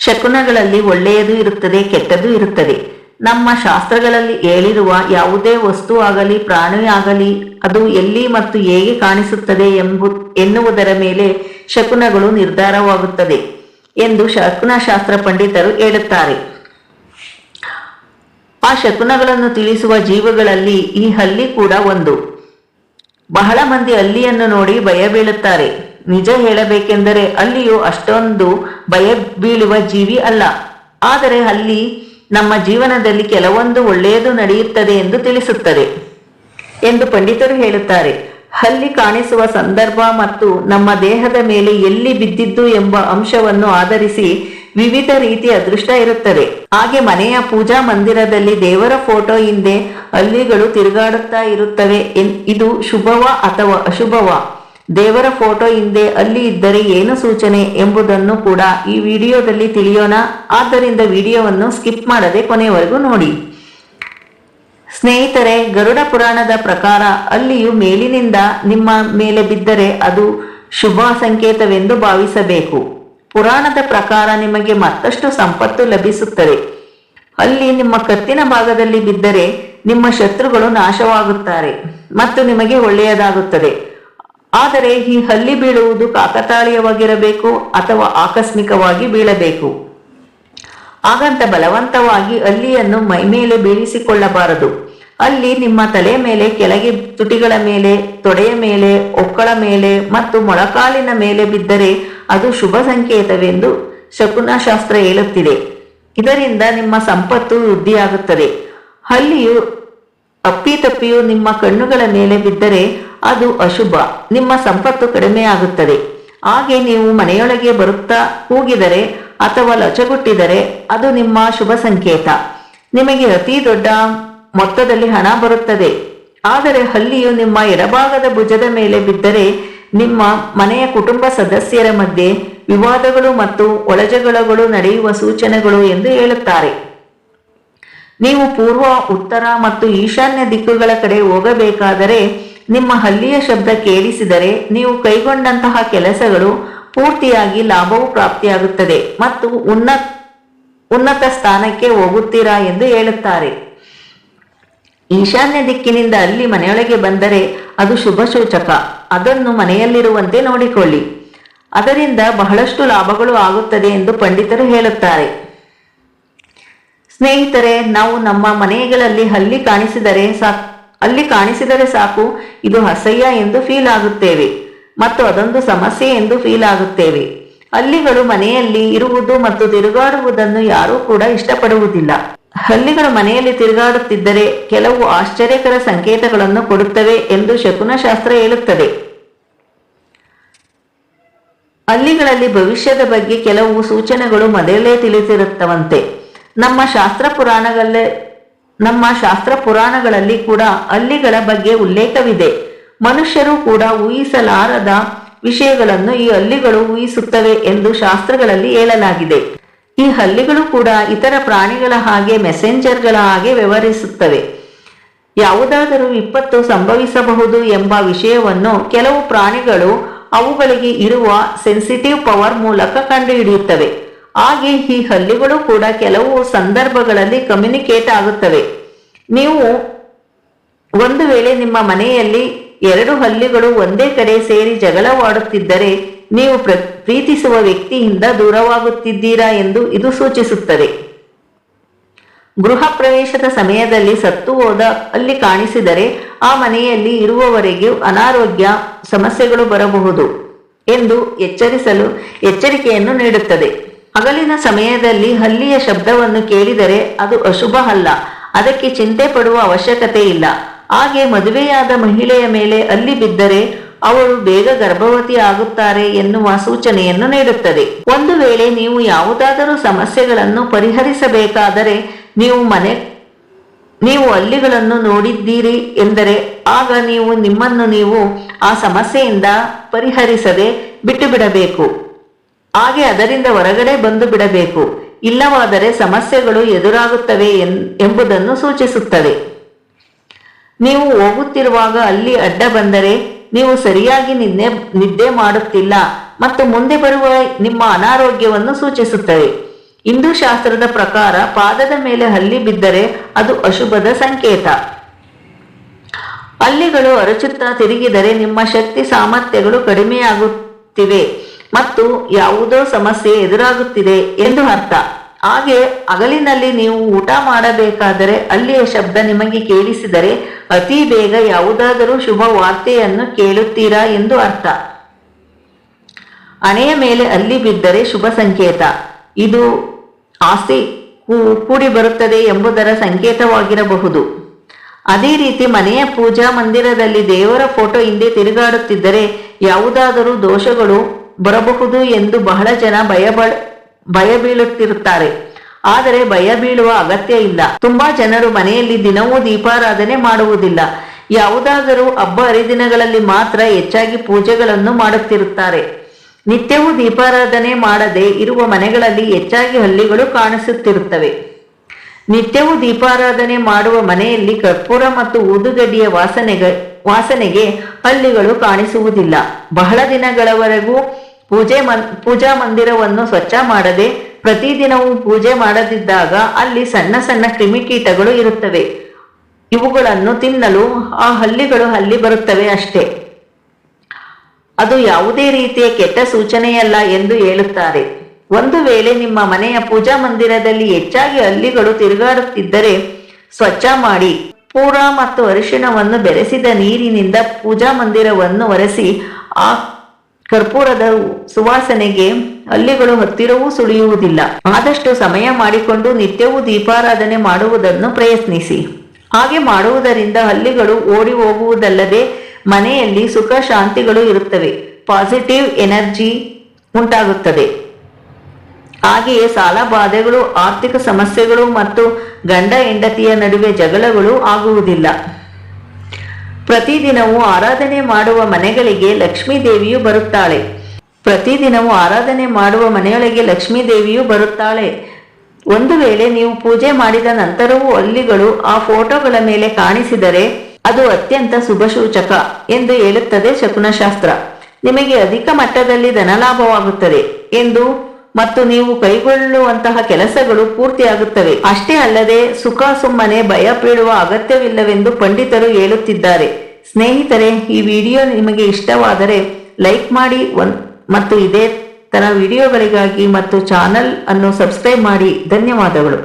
ಶಕುನಗಳಲ್ಲಿ ಒಳ್ಳೆಯದು ಇರುತ್ತದೆ ಕೆಟ್ಟದ್ದು ಇರುತ್ತದೆ. ನಮ್ಮ ಶಾಸ್ತ್ರಗಳಲ್ಲಿ ಹೇಳಿರುವ ಯಾವುದೇ ವಸ್ತು ಆಗಲಿ, ಪ್ರಾಣಿ ಆಗಲಿ, ಅದು ಎಲ್ಲಿ ಮತ್ತು ಹೇಗೆ ಕಾಣಿಸುತ್ತದೆ ಎಂಬು, ಎನ್ನುವುದರ ಮೇಲೆ ಶಕುನಗಳು ನಿರ್ಧಾರವಾಗುತ್ತದೆ ಎಂದು ಶಕುನ ಶಾಸ್ತ್ರ ಪಂಡಿತರು ಹೇಳುತ್ತಾರೆ. ಆ ಶಕುನಗಳನ್ನು ತಿಳಿಸುವ ಜೀವಗಳಲ್ಲಿ ಈ ಹಲ್ಲಿ ಕೂಡ ಒಂದು. ಬಹಳ ಮಂದಿ ಹಲ್ಲಿಯನ್ನು ನೋಡಿ ಭಯ ಬೀಳುತ್ತಾರೆ. ನಿಜ ಹೇಳಬೇಕೆಂದರೆ ಅಲ್ಲಿಯೂ ಅಷ್ಟೊಂದು ಭಯ ಬೀಳುವ ಜೀವಿ ಅಲ್ಲ. ಆದರೆ ಅಲ್ಲಿ ನಮ್ಮ ಜೀವನದಲ್ಲಿ ಕೆಲವೊಂದು ಒಳ್ಳೆಯದು ನಡೆಯುತ್ತದೆ ಎಂದು ತಿಳಿಸುತ್ತದೆ ಎಂದು ಪಂಡಿತರು ಹೇಳುತ್ತಾರೆ. ಅಲ್ಲಿ ಕಾಣಿಸುವ ಸಂದರ್ಭ ಮತ್ತು ನಮ್ಮ ದೇಹದ ಮೇಲೆ ಎಲ್ಲಿ ಬಿದ್ದಿದ್ದು ಎಂಬ ಅಂಶವನ್ನು ಆಧರಿಸಿ ವಿವಿಧ ರೀತಿಯ ಅದೃಷ್ಟ ಇರುತ್ತದೆ. ಹಾಗೆ ಮನೆಯ ಪೂಜಾ ಮಂದಿರದಲ್ಲಿ ದೇವರ ಫೋಟೋ ಹಿಂದೆ ಹಲ್ಲಿಗಳು ತಿರುಗಾಡುತ್ತಾ ಇರುತ್ತವೆ. ಇದು ಶುಭವ ಅಥವಾ ಅಶುಭವ? ದೇವರ ಫೋಟೋ ಹಿಂದೆ ಅಲ್ಲಿ ಇದ್ದರೆ ಏನು ಸೂಚನೆ ಎಂಬುದನ್ನು ಕೂಡ ಈ ವಿಡಿಯೋದಲ್ಲಿ ತಿಳಿಯೋಣ. ಆದ್ದರಿಂದ ವಿಡಿಯೋವನ್ನು ಸ್ಕಿಪ್ ಮಾಡದೆ ಕೊನೆಯವರೆಗೂ ನೋಡಿ. ಸ್ನೇಹಿತರೆ, ಗರುಡ ಪುರಾಣದ ಪ್ರಕಾರ ಅಲ್ಲಿಯೂ ಮೇಲಿನಿಂದ ನಿಮ್ಮ ಮೇಲೆ ಬಿದ್ದರೆ ಅದು ಶುಭ ಸಂಕೇತವೆಂದು ಭಾವಿಸಬೇಕು. ಪುರಾಣದ ಪ್ರಕಾರ ನಿಮಗೆ ಮತ್ತಷ್ಟು ಸಂಪತ್ತು ಲಭಿಸುತ್ತದೆ. ಅಲ್ಲಿ ನಿಮ್ಮ ಕತ್ತಿನ ಭಾಗದಲ್ಲಿ ಬಿದ್ದರೆ ನಿಮ್ಮ ಶತ್ರುಗಳು ನಾಶವಾಗುತ್ತಾರೆ ಮತ್ತು ನಿಮಗೆ ಒಳ್ಳೆಯದಾಗುತ್ತದೆ. ಆದರೆ ಈ ಹಲ್ಲಿ ಬೀಳುವುದು ಕಾಕತಾಳೀಯವಾಗಿರಬೇಕು ಅಥವಾ ಆಕಸ್ಮಿಕವಾಗಿ ಬೀಳಬೇಕು. ಹಾಗಂತ ಬಲವಂತವಾಗಿ ಅಲ್ಲಿಯನ್ನು ಮೈಮೇಲೆ ಬೀಳಿಸಿಕೊಳ್ಳಬಾರದು. ಅಲ್ಲಿ ನಿಮ್ಮ ತಲೆ ಮೇಲೆ, ಕೆಳಗೆ ತುಟಿಗಳ ಮೇಲೆ, ತೊಡೆಯ ಮೇಲೆ, ಒಕ್ಕಳ ಮೇಲೆ ಮತ್ತು ಮೊಳಕಾಲಿನ ಮೇಲೆ ಬಿದ್ದರೆ ಅದು ಶುಭ ಸಂಕೇತವೆಂದು ಶಕುನ ಶಾಸ್ತ್ರ ಹೇಳುತ್ತಿದೆ. ಇದರಿಂದ ನಿಮ್ಮ ಸಂಪತ್ತು ವೃದ್ಧಿಯಾಗುತ್ತದೆ. ಹಲ್ಲಿಯು ಅಪ್ಪಿತಪ್ಪಿಯು ನಿಮ್ಮ ಕಣ್ಣುಗಳ ಮೇಲೆ ಬಿದ್ದರೆ ಅದು ಅಶುಭ. ನಿಮ್ಮ ಸಂಪತ್ತು ಕಡಿಮೆಯಾಗುತ್ತದೆ. ಹಾಗೆ ನೀವು ಮನೆಯೊಳಗೆ ಬರುತ್ತಾ ಕೂಗಿದರೆ ಅಥವಾ ಲಚಗುಟ್ಟಿದರೆ ಅದು ನಿಮ್ಮ ಶುಭ ಸಂಕೇತ. ನಿಮಗೆ ಅತಿ ದೊಡ್ಡ ಮೊತ್ತದಲ್ಲಿ ಹಣ ಬರುತ್ತದೆ. ಆದರೆ ಹಲ್ಲಿಯು ನಿಮ್ಮ ಎಡಭಾಗದ ಭುಜದ ಮೇಲೆ ಬಿದ್ದರೆ ನಿಮ್ಮ ಮನೆಯ ಕುಟುಂಬ ಸದಸ್ಯರ ಮಧ್ಯೆ ವಿವಾದಗಳು ಮತ್ತು ಒಳಜಗಳಗಳು ನಡೆಯುವ ಸೂಚನೆಗಳು ಎಂದು ಹೇಳುತ್ತಾರೆ. ನೀವು ಪೂರ್ವ, ಉತ್ತರ ಮತ್ತು ಈಶಾನ್ಯ ದಿಕ್ಕುಗಳ ಕಡೆ ಹೋಗಬೇಕಾದರೆ ನಿಮ್ಮ ಹಲ್ಲಿಯ ಶಬ್ದ ಕೇಳಿಸಿದರೆ ನೀವು ಕೈಗೊಂಡಂತಹ ಕೆಲಸಗಳು ಪೂರ್ತಿಯಾಗಿ ಲಾಭವು ಪ್ರಾಪ್ತಿಯಾಗುತ್ತದೆ ಮತ್ತು ಉನ್ನತ ಉನ್ನತ ಸ್ಥಾನಕ್ಕೆ ಹೋಗುತ್ತೀರಾ ಎಂದು ಹೇಳುತ್ತಾರೆ. ಈಶಾನ್ಯ ದಿಕ್ಕಿನಿಂದ ಅಲ್ಲಿ ಮನೆಯೊಳಗೆ ಬಂದರೆ ಅದು ಶುಭ ಸೂಚಕ. ಅದನ್ನು ಮನೆಯಲ್ಲಿರುವಂತೆ ನೋಡಿಕೊಳ್ಳಿ. ಅದರಿಂದ ಬಹಳಷ್ಟು ಲಾಭಗಳು ಆಗುತ್ತದೆ ಎಂದು ಪಂಡಿತರು ಹೇಳುತ್ತಾರೆ. ಸ್ನೇಹಿತರೆ, ನಾವು ನಮ್ಮ ಮನೆಗಳಲ್ಲಿ ಹಲ್ಲಿ ಕಾಣಿಸಿದರೆ ಸಾಕು ಅಲ್ಲಿ ಕಾಣಿಸಿದರೆ ಸಾಕು, ಇದು ಅಸಹ್ಯ ಎಂದು ಫೀಲ್ ಆಗುತ್ತೇವೆ ಮತ್ತು ಅದೊಂದು ಸಮಸ್ಯೆ ಎಂದು ಫೀಲ್ ಆಗುತ್ತೇವೆ. ಹಲ್ಲಿಗಳು ಮನೆಯಲ್ಲಿ ಇರುವುದು ಮತ್ತು ತಿರುಗಾಡುವುದನ್ನು ಯಾರೂ ಕೂಡ ಇಷ್ಟಪಡುವುದಿಲ್ಲ. ಹಲ್ಲಿಗಳು ಮನೆಯಲ್ಲಿ ತಿರುಗಾಡುತ್ತಿದ್ದರೆ ಕೆಲವು ಆಶ್ಚರ್ಯಕರ ಸಂಕೇತಗಳನ್ನು ಕೊಡುತ್ತವೆ ಎಂದು ಶಕುನಶಾಸ್ತ್ರ ಹೇಳುತ್ತದೆ. ಹಲ್ಲಿಗಳಲ್ಲಿ ಭವಿಷ್ಯದ ಬಗ್ಗೆ ಕೆಲವು ಸೂಚನೆಗಳು ಮೊದಲೇ ತಿಳಿಸಿರುತ್ತವಂತೆ. ನಮ್ಮ ಶಾಸ್ತ್ರ ಪುರಾಣಗಳಲ್ಲೇ ನಮ್ಮ ಶಾಸ್ತ್ರ ಪುರಾಣಗಳಲ್ಲಿ ಕೂಡ ಹಲ್ಲಿಗಳ ಬಗ್ಗೆ ಉಲ್ಲೇಖವಿದೆ. ಮನುಷ್ಯರು ಕೂಡ ಊಹಿಸಲಾರದ ವಿಷಯಗಳನ್ನು ಈ ಹಲ್ಲಿಗಳು ಊಹಿಸುತ್ತವೆ ಎಂದು ಶಾಸ್ತ್ರಗಳಲ್ಲಿ ಹೇಳಲಾಗಿದೆ. ಈ ಹಲ್ಲಿಗಳು ಕೂಡ ಇತರ ಪ್ರಾಣಿಗಳ ಹಾಗೆ ಮೆಸೆಂಜರ್ಗಳ ಹಾಗೆ ವ್ಯವಹರಿಸುತ್ತವೆ. ಯಾವುದಾದರೂ ವಿಪತ್ತು ಸಂಭವಿಸಬಹುದು ಎಂಬ ವಿಷಯವನ್ನು ಕೆಲವು ಪ್ರಾಣಿಗಳು ಅವುಗಳಿಗೆ ಇರುವ ಸೆನ್ಸಿಟಿವ್ ಪವರ್ ಮೂಲಕ ಕಂಡುಹಿಡಿಯುತ್ತವೆ. ಹಾಗೆ ಈ ಹಲ್ಲಿಗಳು ಕೂಡ ಕೆಲವು ಸಂದರ್ಭಗಳಲ್ಲಿ ಕಮ್ಯುನಿಕೇಟ್ ಆಗುತ್ತವೆ. ನೀವು ಒಂದು ವೇಳೆ ನಿಮ್ಮ ಮನೆಯಲ್ಲಿ ಎರಡು ಹಲ್ಲಿಗಳು ಒಂದೇ ಕಡೆ ಸೇರಿ ಜಗಳವಾಡುತ್ತಿದ್ದರೆ, ನೀವು ಪ್ರ- ಪ್ರೀತಿಸುವ ವ್ಯಕ್ತಿಯಿಂದ ದೂರವಾಗುತ್ತಿದ್ದೀರಾ ಎಂದು ಇದು ಸೂಚಿಸುತ್ತದೆ. ಗೃಹ ಪ್ರವೇಶದ ಸಮಯದಲ್ಲಿ ಸತ್ತು ಹೋದ ಅಲ್ಲಿ ಕಾಣಿಸಿದರೆ, ಆ ಮನೆಯಲ್ಲಿ ಇರುವವರೆಗೂ ಅನಾರೋಗ್ಯ ಸಮಸ್ಯೆಗಳು ಬರಬಹುದು ಎಂದು ಎಚ್ಚರಿಸಲು, ಎಚ್ಚರಿಕೆಯನ್ನು ನೀಡುತ್ತದೆ. ಹಗಲಿನ ಸಮಯದಲ್ಲಿ ಹಲ್ಲಿಯ ಶಬ್ದವನ್ನು ಕೇಳಿದರೆ ಅದು ಅಶುಭ ಅಲ್ಲ. ಅದಕ್ಕೆ ಚಿಂತೆ ಪಡುವ ಅವಶ್ಯಕತೆ ಇಲ್ಲ. ಹಾಗೆ ಮದುವೆಯಾದ ಮಹಿಳೆಯ ಮೇಲೆ ಅಲ್ಲಿ ಬಿದ್ದರೆ ಅವರು ಬೇಗ ಗರ್ಭವತಿ ಆಗುತ್ತಾರೆ ಎನ್ನುವ ಸೂಚನೆಯನ್ನು ನೀಡುತ್ತದೆ. ಒಂದು ವೇಳೆ ನೀವು ಯಾವುದಾದರೂ ಸಮಸ್ಯೆಗಳನ್ನು ಪರಿಹರಿಸಬೇಕಾದರೆ ನೀವು ಮನೆ, ನೀವು ಅಲ್ಲಿಗಳನ್ನು ನೋಡಿದ್ದೀರಿ ಎಂದರೆ ಆಗ ನೀವು ನಿಮ್ಮನ್ನು ನೀವು ಆ ಸಮಸ್ಯೆಯಿಂದ ಪರಿಹರಿಸದೆ ಬಿಟ್ಟು ಬಿಡಬೇಕು ಹಾಗೆ ಅದರಿಂದ ಹೊರಗಡೆ ಬಂದು ಬಿಡಬೇಕು. ಇಲ್ಲವಾದರೆ ಸಮಸ್ಯೆಗಳು ಎದುರಾಗುತ್ತವೆ ಎಂಬುದನ್ನು ಸೂಚಿಸುತ್ತದೆ ನೀವು ಹೋಗುತ್ತಿರುವಾಗ ಅಲ್ಲಿ ಅಡ್ಡ ಬಂದರೆ ನೀವು ಸರಿಯಾಗಿ ನಿನ್ನೆ, ನಿದ್ದೆ ಮಾಡುತ್ತಿಲ್ಲ ಮತ್ತು ಮುಂದೆ ಬರುವ ನಿಮ್ಮ ಅನಾರೋಗ್ಯವನ್ನು ಸೂಚಿಸುತ್ತವೆ. ಹಿಂದೂ ಶಾಸ್ತ್ರದ ಪ್ರಕಾರ ಪಾದದ ಮೇಲೆ ಹಲ್ಲಿ ಬಿದ್ದರೆ ಅದು ಅಶುಭದ ಸಂಕೇತ. ಹಲ್ಲಿಗಳು ಅರಚುತ್ತಾ ತಿರುಗಿದರೆ ನಿಮ್ಮ ಶಕ್ತಿ ಸಾಮರ್ಥ್ಯಗಳು ಕಡಿಮೆಯಾಗುತ್ತಿವೆ. ಮತ್ತು ಯಾವುದೋ ಸಮಸ್ಯೆ ಎದುರಾಗುತ್ತಿದೆ ಎಂದು ಅರ್ಥ. ಹಾಗೆ ಹಗಲಿನಲ್ಲಿ ನೀವು ಊಟ ಮಾಡಬೇಕಾದರೆ ಅಲ್ಲಿಯ ಶಬ್ದ ನಿಮಗೆ ಕೇಳಿಸಿದರೆ ಅತಿ ಬೇಗ ಯಾವುದಾದರೂ ಶುಭ ವಾರ್ತೆಯನ್ನು ಕೇಳುತ್ತೀರಾ ಎಂದು ಅರ್ಥ. ಹಣೆಯ ಮೇಲೆ ಅಲ್ಲಿ ಬಿದ್ದರೆ ಶುಭ ಸಂಕೇತ. ಇದು ಆಸ್ತಿ ಕೂಡಿ ಬರುತ್ತದೆ ಎಂಬುದರ ಸಂಕೇತವಾಗಿರಬಹುದು. ಅದೇ ರೀತಿ ಮನೆಯ ಪೂಜಾ ಮಂದಿರದಲ್ಲಿ ದೇವರ ಫೋಟೋ ಹಿಂದೆ ತಿರುಗಾಡುತ್ತಿದ್ದರೆ ಯಾವುದಾದರೂ ದೋಷಗಳು ಬರಬಹುದು ಎಂದು ಬಹಳ ಜನ ಭಯ ಭಯ ಬೀಳುತ್ತಿರುತ್ತಾರೆ ಆದರೆ ಭಯ ಬೀಳುವ ಅಗತ್ಯ ಇಲ್ಲ. ತುಂಬಾ ಜನರು ಮನೆಯಲ್ಲಿ ದಿನವೂ ದೀಪಾರಾಧನೆ ಮಾಡುವುದಿಲ್ಲ. ಯಾವುದಾದರೂ ಹಬ್ಬ ಹರಿದಿನಗಳಲ್ಲಿ ಮಾತ್ರ ಹೆಚ್ಚಾಗಿ ಪೂಜೆಗಳನ್ನು ಮಾಡುತ್ತಿರುತ್ತಾರೆ. ನಿತ್ಯವೂ ದೀಪಾರಾಧನೆ ಮಾಡದೆ ಇರುವ ಮನೆಗಳಲ್ಲಿ ಹೆಚ್ಚಾಗಿ ಹಳ್ಳಿಗಳು ಕಾಣಿಸುತ್ತಿರುತ್ತವೆ. ನಿತ್ಯವೂ ದೀಪಾರಾಧನೆ ಮಾಡುವ ಮನೆಯಲ್ಲಿ ಕರ್ಪೂರ ಮತ್ತು ಊದುಗಡ್ಡಿಯ ವಾಸನೆಗೆ ವಾಸನೆಗೆ ಹಳ್ಳಿಗಳು ಕಾಣಿಸುವುದಿಲ್ಲ. ಬಹಳ ದಿನಗಳವರೆಗೂ ಪೂಜೆ ಮನ್, ಪೂಜಾ ಮಂದಿರವನ್ನು ಸ್ವಚ್ಛ ಮಾಡದೆ ಪ್ರತಿದಿನವೂ ಪೂಜೆ ಮಾಡದಿದ್ದಾಗ ಅಲ್ಲಿ ಸಣ್ಣ ಸಣ್ಣ ಕ್ರಿಮಿಕೀಟಗಳು ಇರುತ್ತವೆ. ಇವುಗಳನ್ನು ತಿನ್ನಲು ಆ ಹಲ್ಲಿಗಳು ಹಲ್ಲಿ ಬರುತ್ತವೆ ಅಷ್ಟೇ. ಅದು ಯಾವುದೇ ರೀತಿಯ ಕೆಟ್ಟ ಸೂಚನೆಯಲ್ಲ ಎಂದು ಹೇಳುತ್ತಾರೆ. ಒಂದು ವೇಳೆ ನಿಮ್ಮ ಮನೆಯ ಪೂಜಾ ಮಂದಿರದಲ್ಲಿ ಹೆಚ್ಚಾಗಿ ಹಲ್ಲಿಗಳು ತಿರುಗಾಡುತ್ತಿದ್ದರೆ ಸ್ವಚ್ಛ ಮಾಡಿ ಪೂರ ಮತ್ತು ಅರಿಶಿಣವನ್ನು ಬೆರೆಸಿದ ನೀರಿನಿಂದ ಪೂಜಾ ಮಂದಿರವನ್ನು ಒರೆಸಿ ಆ ಕರ್ಪೂರದ ಸುವಾಸನೆಗೆ ಹಲ್ಲಿಗಳು ಹತ್ತಿರವೂ ಸುಳಿಯುವುದಿಲ್ಲ. ಆದಷ್ಟು ಸಮಯ ಮಾಡಿಕೊಂಡು ನಿತ್ಯವೂ ದೀಪಾರಾಧನೆ ಮಾಡುವುದನ್ನು ಪ್ರಯತ್ನಿಸಿ. ಹಾಗೆ ಮಾಡುವುದರಿಂದ ಹಲ್ಲಿಗಳು ಓಡಿ ಹೋಗುವುದಲ್ಲದೆ ಮನೆಯಲ್ಲಿ ಸುಖ ಶಾಂತಿಗಳು ಇರುತ್ತವೆ. ಪಾಸಿಟಿವ್ ಎನರ್ಜಿ ಉಂಟಾಗುತ್ತದೆ. ಹಾಗೆಯೇ ಸಾಲ ಬಾಧೆಗಳು, ಆರ್ಥಿಕ ಸಮಸ್ಯೆಗಳು ಮತ್ತು ಗಂಡ ಹೆಂಡತಿಯ ನಡುವೆ ಜಗಳಗಳು ಆಗುವುದಿಲ್ಲ. ಪ್ರತಿದಿನವೂ ಆರಾಧನೆ ಮಾಡುವ ಮನೆಗಳಿಗೆ ಲಕ್ಷ್ಮೀ ದೇವಿಯು ಬರುತ್ತಾಳೆ. ಪ್ರತಿದಿನವೂ ಆರಾಧನೆ ಮಾಡುವ ಮನೆಯೊಳಗೆ ಲಕ್ಷ್ಮೀ ದೇವಿಯು ಬರುತ್ತಾಳೆ. ಒಂದು ವೇಳೆ ನೀವು ಪೂಜೆ ಮಾಡಿದ ನಂತರವೂ ಅಲ್ಲಿಗಳು ಆ ಫೋಟೋಗಳ ಮೇಲೆ ಕಾಣಿಸಿದರೆ ಅದು ಅತ್ಯಂತ ಶುಭಸೂಚಕ ಎಂದು ಹೇಳುತ್ತದೆ ಶಕುನಶಾಸ್ತ್ರ. ನಿಮಗೆ ಅಧಿಕ ಮಟ್ಟದಲ್ಲಿ ಧನಲಾಭವಾಗುತ್ತದೆ ಎಂದು ಮತ್ತು ನೀವು ಕೈಗೊಳ್ಳುವಂತಹ ಕೆಲಸಗಳು ಪೂರ್ತಿಯಾಗುತ್ತವೆ. ಅಷ್ಟೇ ಅಲ್ಲದೆ ಸುಖ ಸುಮ್ಮನೆ ಭಯ ಬೀಳುವ ಅಗತ್ಯವಿಲ್ಲವೆಂದು ಪಂಡಿತರು ಹೇಳುತ್ತಿದ್ದಾರೆ. ಸ್ನೇಹಿತರೆ, ಈ ವಿಡಿಯೋ ನಿಮಗೆ ಇಷ್ಟವಾದರೆ ಲೈಕ್ ಮಾಡಿ ಮತ್ತು ಇದೇ ತರ ವಿಡಿಯೋಗಳಿಗಾಗಿ ಮತ್ತು ಚಾನಲ್ ಅನ್ನು ಸಬ್ಸ್ಕ್ರೈಬ್ ಮಾಡಿ. ಧನ್ಯವಾದಗಳು.